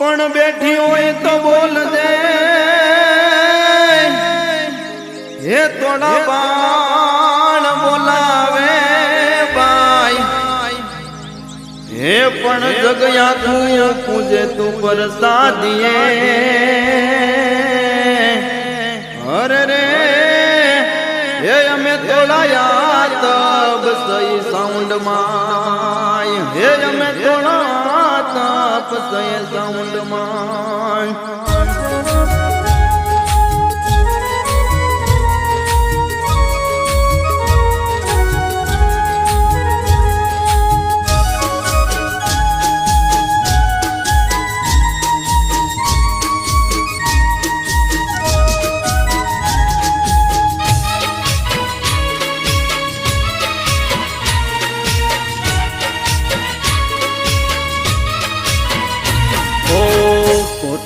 પણ બેઠી હોય તો બોલ દે. હે તોડા બાણ બોલાવે ભાઈ. હે પણ જગ્યા તું પૂજે તું પરસાદીએ. અરે રે. તોડાયા તબ સહી સાઉન્ડ માય હે અમે તોડા તપ સહી સાઉન્ડમાં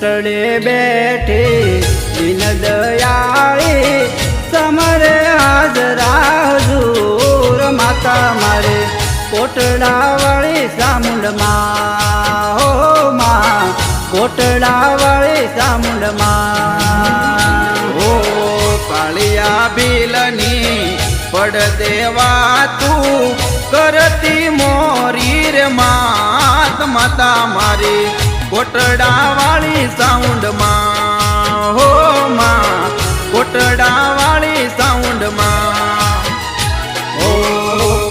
કોટડે બેઠી દિન દયાળી સમરે હાજરા હજૂર માતા મારે કોટડા વાળી સામુંડમાં હો માં કોટડા વાળી સામુંડમાં હો કાળિયા ભીલની પડ દેવા તું કરતી મોરી રે માત માતા મારી કોટડા વાળી સાઉન્ડમાં હો માં કોટડા વાળી સાઉન્ડમાં ઓ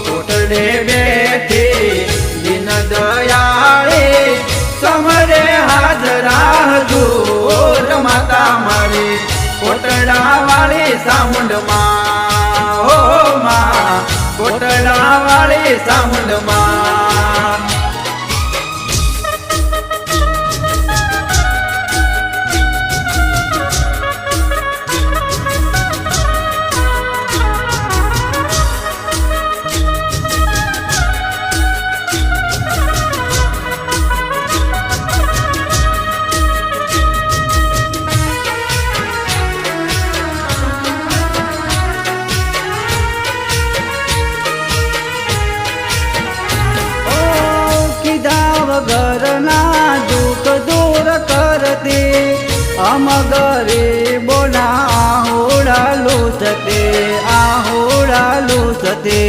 કોટડે બેઠી, દિન દયાળે સમરે હાજરા હજુર માતા મારી કોટડા વાળી સામુંડમાં હો, માં કોટડા વાળી સામુંડમાં વગરના દુઃખ દૂર કરતી અમ ગરીબોના આહોડાલું લૂસતે આહોડાલું સતે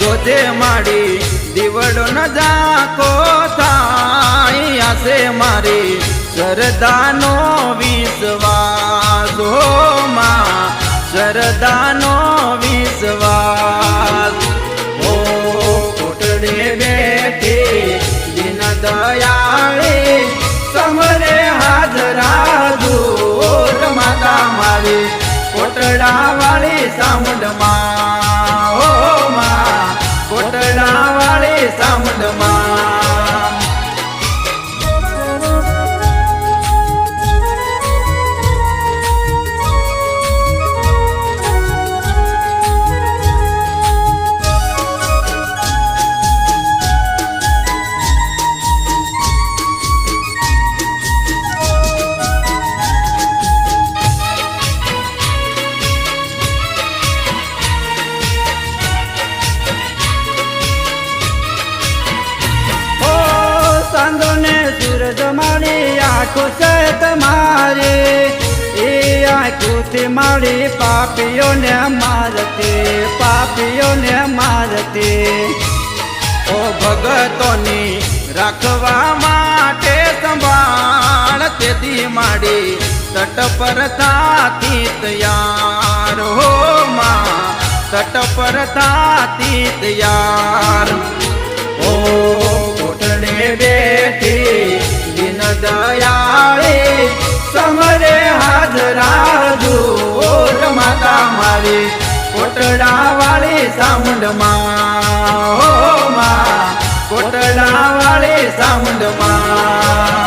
જોતે. માડી દીવડો ન જાકો થાય આસે મારી સરદાનો વિશ્વાસ. હો માં સરદાનો વિશ્વાસ. ઓ કોટડે બેઠી દયાળી સમરે હાજરા દૂર માતા મારી કોટડા વાળી સામડમાં કોટડા વાળી સામુંડમાં આંખો છે તમારે એ આંખોથી મારી, પાપીઓને મારતી પાપીઓને મારતી. ઓ ભગતોની રાખવા માટે સંભાળ, તેથી માડી તટ પર થાતી તૈયાર. હો માં, તટ પર થાતી તૈયાર. ઓ કોટડે બેઠી સમરે હાજરા જોર માતા મારી કોટડા વાળી સામુંડમાં કોટડા વાળી સામુંડમાં.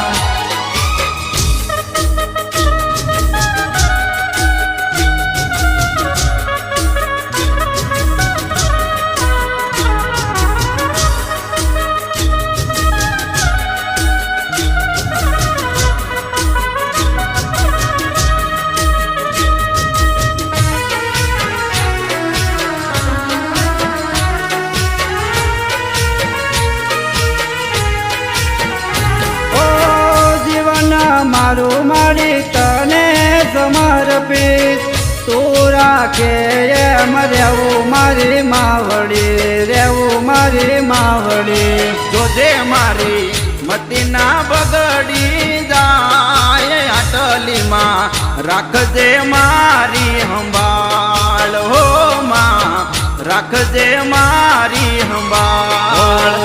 મારું મારી તને સમર્પિત. તું રાખે એમ રહેવું મારી માવડી રહેવું મારી માવડી. જોજે મારી મતીના બગડી જાય આટલીમાં રાખજે મારી સંભાળ હો માં રાખજે મારી સંભાળ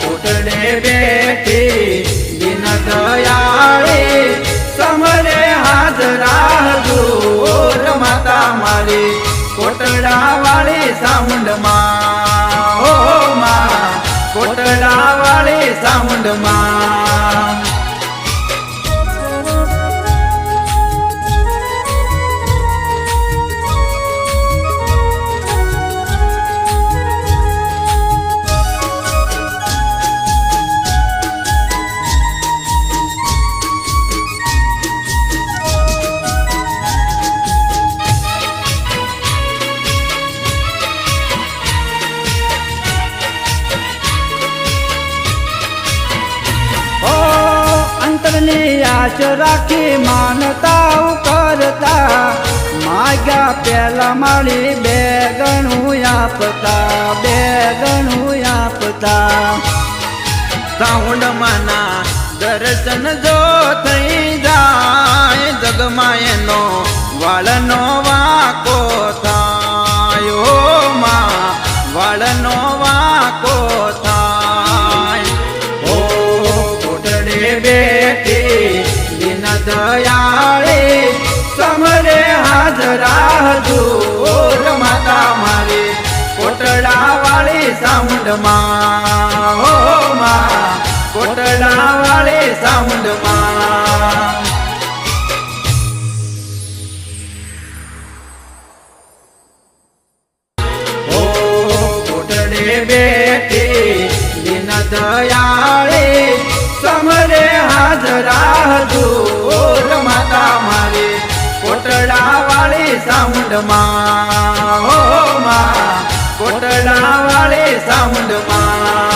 કોટડે બેઠી વાળી સાઉન્ડમાં હો માં. કોટડા વાળી સાઉન્ડમાં અંતરની આશ રાખી માનતા કરતા. માગ્યા પેલા માળી બે ગણું આપતા બે ગણું આપતા. સાઉન્ડ માના દર્શન જો થઈ જાય, જગમાં એનો વાળનો વાકો જોર માતા મારી કોટડા વાળી સાઉન્ડમાં હો, માં કોટડા વાળી ઓ કોટડે દિન દયાળી, સમરે હાજરા જોર સાઉન્ડમાં કોટડા વાળી સાઉન્ડમાં